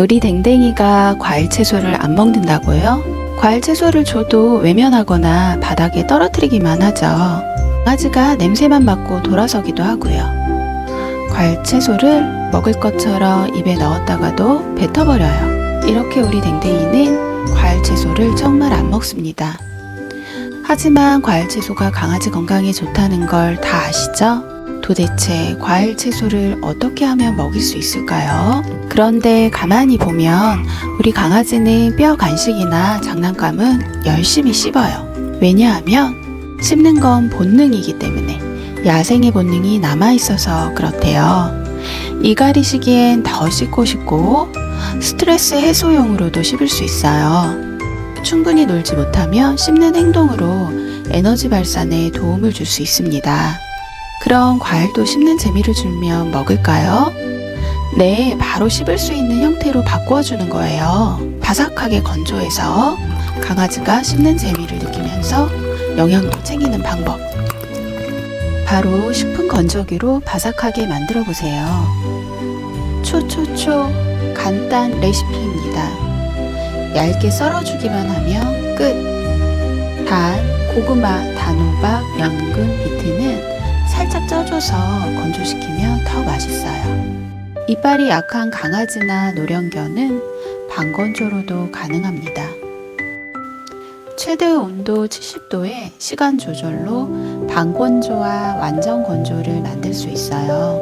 우리 댕댕이가 과일 채소를 안 먹는다고요? 과일 채소를 줘도 외면하거나 바닥에 떨어뜨리기만 하죠. 강아지가 냄새만 맡고 돌아서기도 하고요. 과일 채소를 먹을 것처럼 입에 넣었다가도 뱉어버려요. 이렇게 우리 댕댕이는 과일 채소를 정말 안 먹습니다. 하지만 과일 채소가 강아지 건강에 좋다는 걸 다 아시죠? 도대체 과일 채소를 어떻게 하면 먹일 수 있을까요? 그런데 가만히 보면 우리 강아지는 뼈 간식이나 장난감은 열심히 씹어요. 왜냐하면 씹는 건 본능이기 때문에 야생의 본능이 남아있어서 그렇대요. 이갈이 시기엔 더 씹고 싶고 스트레스 해소용으로도 씹을 수 있어요. 충분히 놀지 못하면 씹는 행동으로 에너지 발산에 도움을 줄 수 있습니다. 그럼 과일도 씹는 재미를 주면 먹을까요? 네, 바로 씹을 수 있는 형태로 바꿔주는 거예요. 바삭하게 건조해서 강아지가 씹는 재미를 느끼면서 영양도 챙기는 방법. 바로 식품 건조기로 바삭하게 만들어 보세요. 초초초 간단 레시피입니다. 얇게 썰어주기만 하면 끝. 단, 고구마, 단호박, 연근, 비트는 살짝 쪄줘서 건조시키면 더 맛있어요. 이빨이 약한 강아지나 노령견은 반건조로도 가능합니다. 최대 온도 70도에 시간 조절로 반건조와 완전 건조를 만들 수 있어요.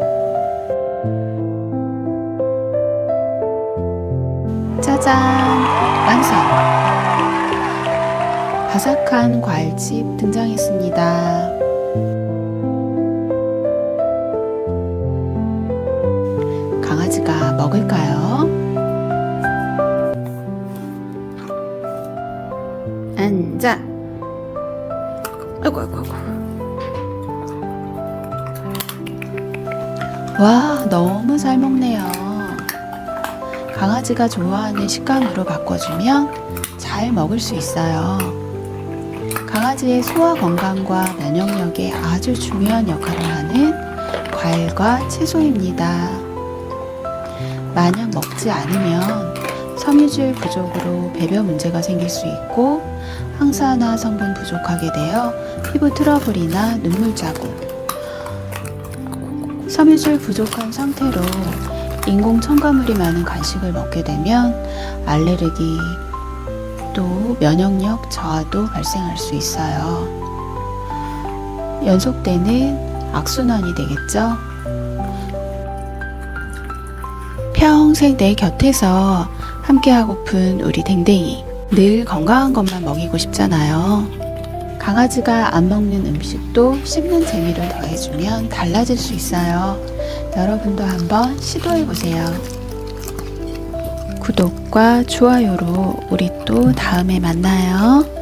짜잔! 완성! 바삭한 과일칩 등장했습니다. 강아지가 먹을까요? 앉아. 아이고, 아이고, 아이고. 와, 너무 잘 먹네요. 강아지가 좋아하는 식감으로 바꿔주면 잘 먹을 수 있어요. 강아지의 소화 건강과 면역력에 아주 중요한 역할을 하는 과일과 채소입니다. 만약 먹지 않으면 섬유질 부족으로 배변 문제가 생길 수 있고 항산화 성분 부족하게 되어 피부 트러블이나 눈물 자국 섬유질 부족한 상태로 인공 첨가물이 많은 간식을 먹게 되면 알레르기 또 면역력 저하도 발생할 수 있어요. 연속되는 악순환이 되겠죠? 평생 내 곁에서 함께하고픈 우리 댕댕이. 늘 건강한 것만 먹이고 싶잖아요. 강아지가 안 먹는 음식도 씹는 재미를 더해주면 달라질 수 있어요. 여러분도 한번 시도해보세요. 구독과 좋아요로 우리 또 다음에 만나요.